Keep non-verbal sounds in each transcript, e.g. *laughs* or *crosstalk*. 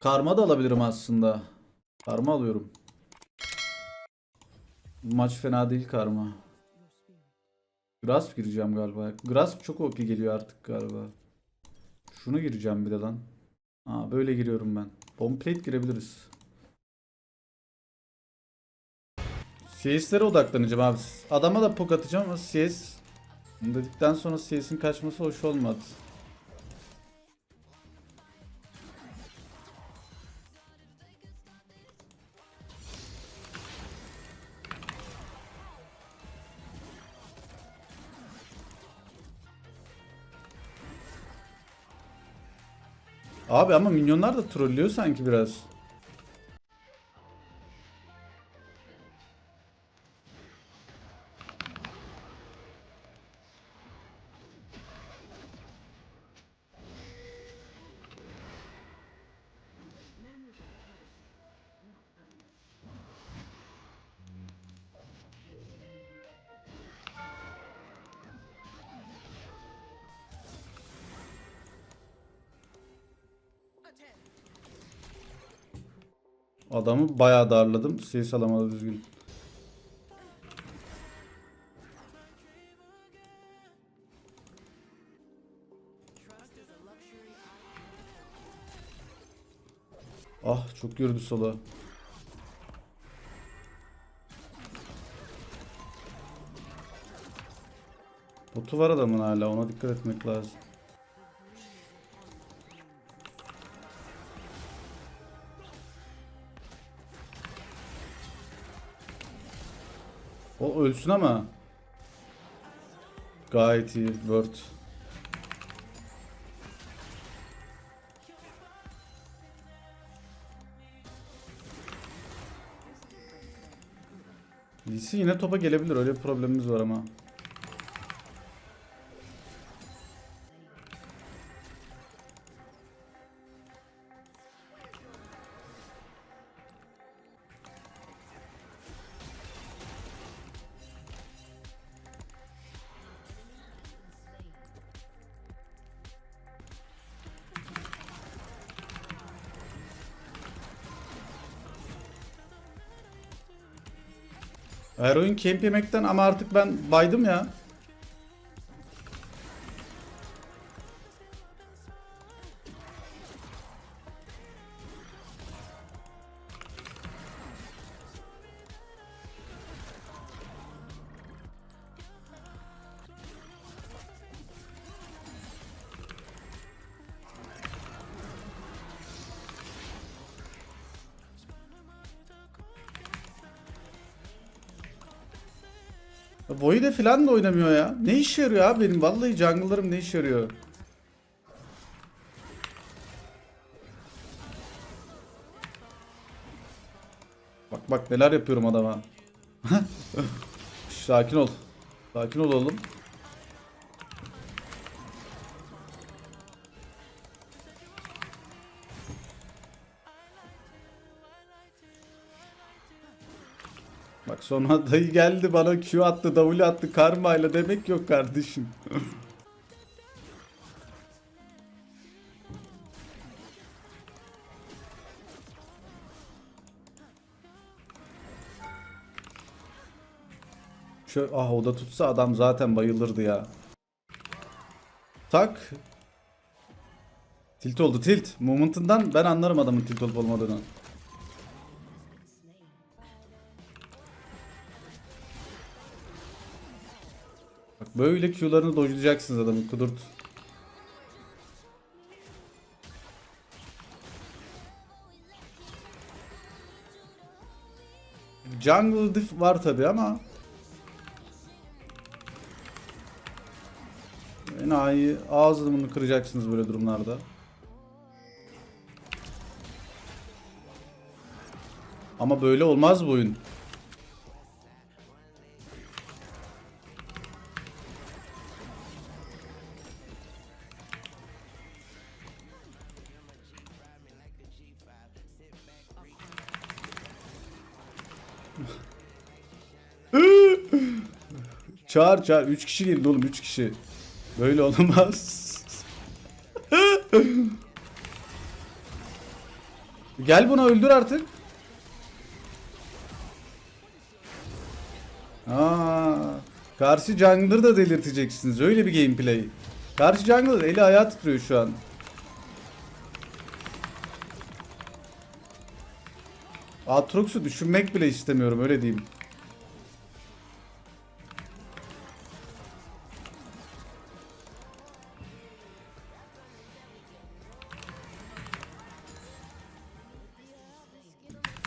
Karma da alabilirim aslında. Karma alıyorum. Maç fena değil karma. Grasp gireceğim galiba. Grasp çok OP geliyor artık galiba. Şunu gireceğim bir de lan. Aa böyle giriyorum ben. Bomb plate girebiliriz. CS'lere odaklanacağım abi. Adama da pok atacağım ama CS dedikten sonra CS'in kaçması hoş olmadı. Abi ama minyonlar da trollüyor sanki biraz. Adamı bayağı darladım. CS alamadı düzgün. Ah çok yürüdü sola. Botu var adamın hala ona dikkat etmek lazım. O ölsün ama. Gayet iyi. Word. Lee yine topa gelebilir. Öyle bir problemimiz var ama. Her oyun camp yemekten ama artık ben baydım ya. Void falan da oynamıyor ya. Ne işe yarıyor abi benim? Vallahi jungle'larım ne işe yarıyor? Bak bak neler yapıyorum adama. *laughs* Sakin ol. Sakin ol sonra dayı geldi bana Q attı, W attı, karmayla demek yok kardeşim. Şöyle, ah o da tutsa adam zaten bayılırdı ya. Tak. Tilt oldu tilt. Moment'ından ben anlarım adamın tilt olup olmadığını. Böyle Q'larını dojlayacaksınız adamı kudurt. Jungle diff var tabi ama Enayi ağzını kıracaksınız böyle durumlarda. Ama böyle olmaz bu oyun. Çağır çağır. 3 kişi geldi oğlum 3 kişi. Böyle olmaz. *laughs* Gel buna öldür artık. Aa, karşı jungler da delirteceksiniz. Öyle bir gameplay. Karşı jungler eli ayağı titriyor şu an. Aatrox'u düşünmek bile istemiyorum öyle diyeyim.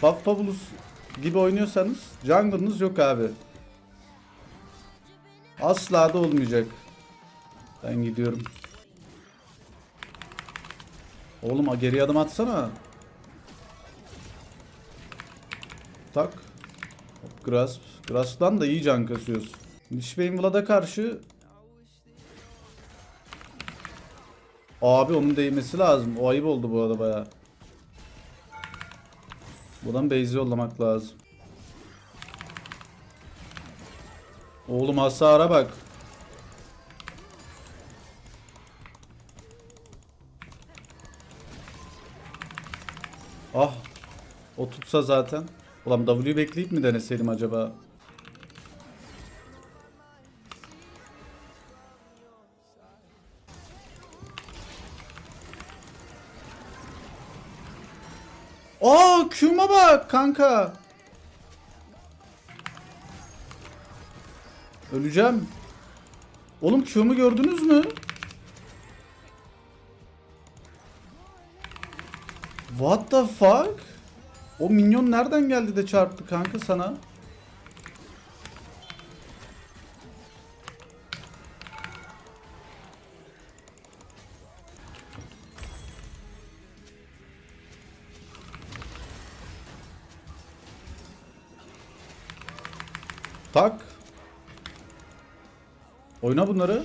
Faf Fabulous gibi oynuyorsanız jungle'ınız yok abi. Asla da olmayacak. Ben gidiyorum. Oğlum geri adım atsana. Tak. Grasp. Grasp'tan da iyi can kasıyoruz. Nişbeyin Vlad'a karşı Abi onun değmesi lazım. O ayıp oldu bu arada baya. Buradan base'i yollamak lazım. Oğlum hasara bak. Ah. O tutsa zaten. Ulan W bekleyip mi deneseydim acaba? Aa Q'ma bak kanka. Öleceğim. Oğlum Q'mu gördünüz mü? What the fuck? O minyon nereden geldi de çarptı kanka sana? Tak. Oyna bunları.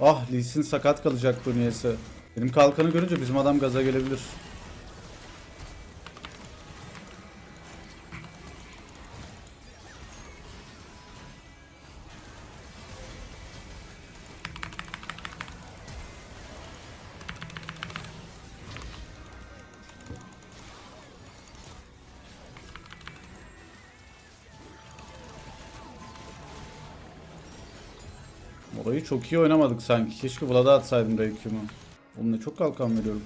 Ah Lee Sin sakat kalacaktı niyeyse. Benim kalkanı görünce bizim adam gaza gelebilir. Çok iyi oynamadık sanki. Keşke Vlad'a atsaydım Reikim'i. Oğlum ne çok kalkan veriyorum.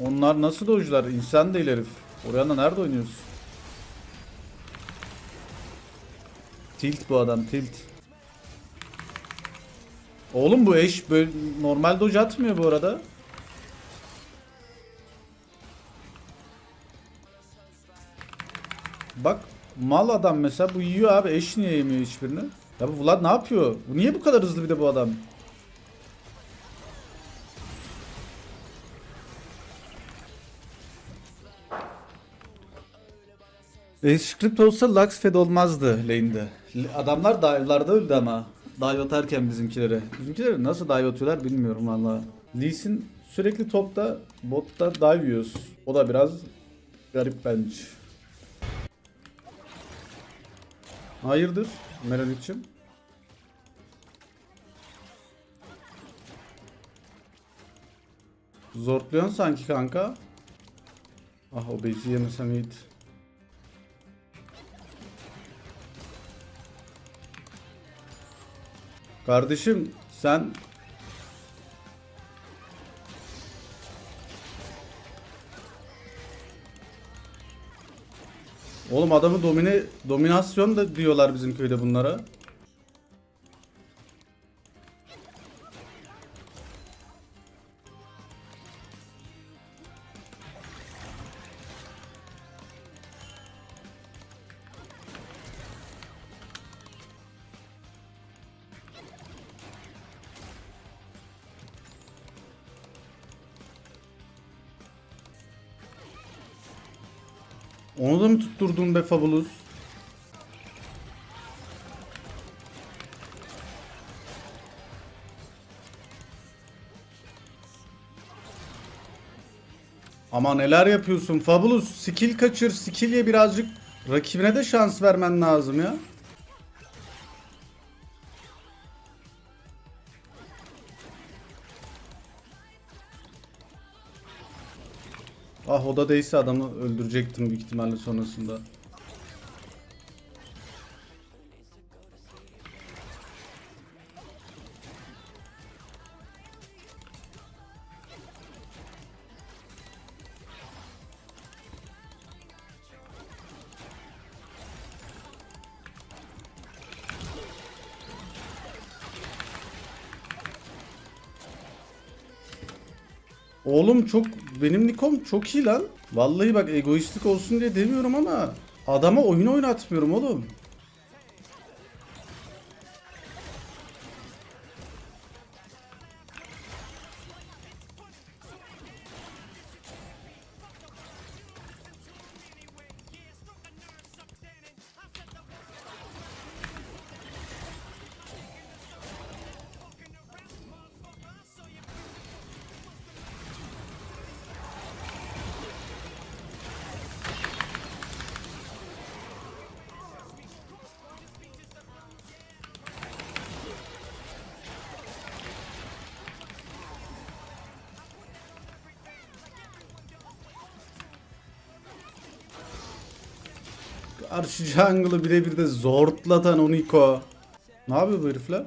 Onlar nasıl dojlar? İnsan değil herif. Oraya da nerede oynuyorsun? Tilt bu adam tilt. Oğlum bu eş böyle normal dodge atmıyor bu arada. Bak mal adam mesela bu yiyor abi eş niye yemiyor hiçbirini? Ya bu Vlad ne yapıyor? Bu niye bu kadar hızlı bir de bu adam? E, olsa Lux Fed olmazdı lane'de. Adamlar dive'larda öldü ama. Dive atarken bizimkileri. Bizimkileri nasıl dive atıyorlar bilmiyorum valla. Lee Sin sürekli topta, botta dive yiyoruz. O da biraz garip bence. Hayırdır Meredith'cim? Zortluyorsun sanki kanka. Ah o base'i yemesem iyiydi. Kardeşim sen Oğlum adamı domine dominasyon da diyorlar bizim köyde bunlara. Onu da mı tutturdun be Fabulous? Ama neler yapıyorsun Fabulous? Skill kaçır, skill'e birazcık rakibine de şans vermen lazım ya. Ah o da değilse adamı öldürecektim büyük ihtimalle sonrasında. Oğlum çok benim Nikom çok iyi lan. Vallahi bak egoistlik olsun diye demiyorum ama adama oyun oynatmıyorum oğlum. Karşı jungle'ı birebir de zortlatan Oniko. Ne yapıyor bu herifler?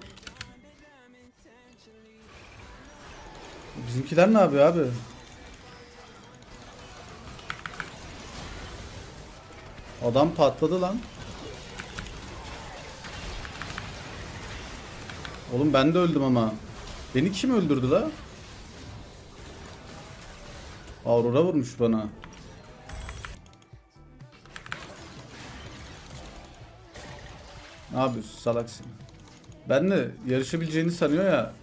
Bizimkiler ne yapıyor abi? Adam patladı lan. Oğlum ben de öldüm ama. Beni kim öldürdü la? Aurora vurmuş bana. Ne yapıyorsun salaksın? Benle yarışabileceğini sanıyor ya.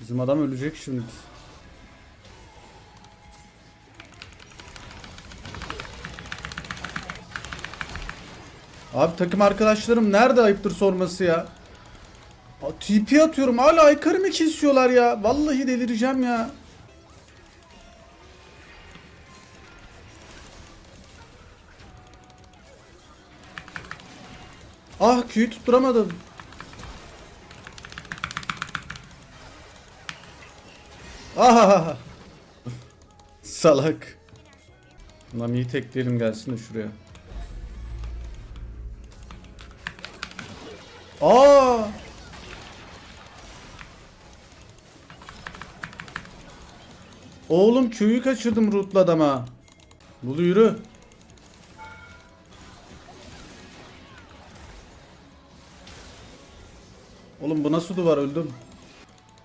Bizim adam ölecek şimdi. Abi takım arkadaşlarım nerede ayıptır sorması ya. TP atıyorum hala aykırı mı kesiyorlar ya. Vallahi delireceğim ya. Ah Q'yu tutturamadım. Ah! *laughs* Salak. Nami'yi tekleyelim gelsin de şuraya. Aa! Oğlum köyü kaçırdım rootla adama. Bulu yürü. Oğlum bu nasıl duvar öldüm.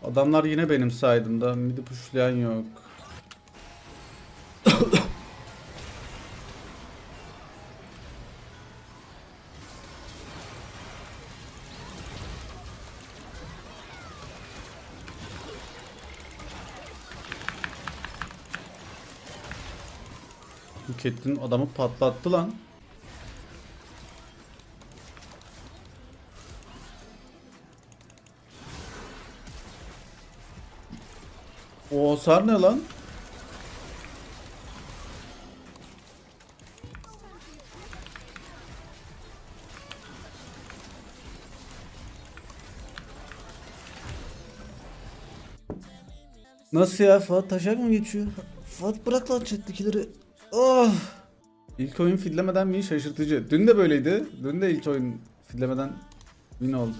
Adamlar yine benim saydımda. Midi pushlayan yok. Catelyn adamı patlattı lan. O hasar ne lan? Nasıl ya Fuat taşak mı geçiyor? Fuat bırak lan chat'tekileri. Oh. İlk oyun fillemeden win şaşırtıcı. Dün de böyleydi. Dün de ilk oyun fillemeden win oldu.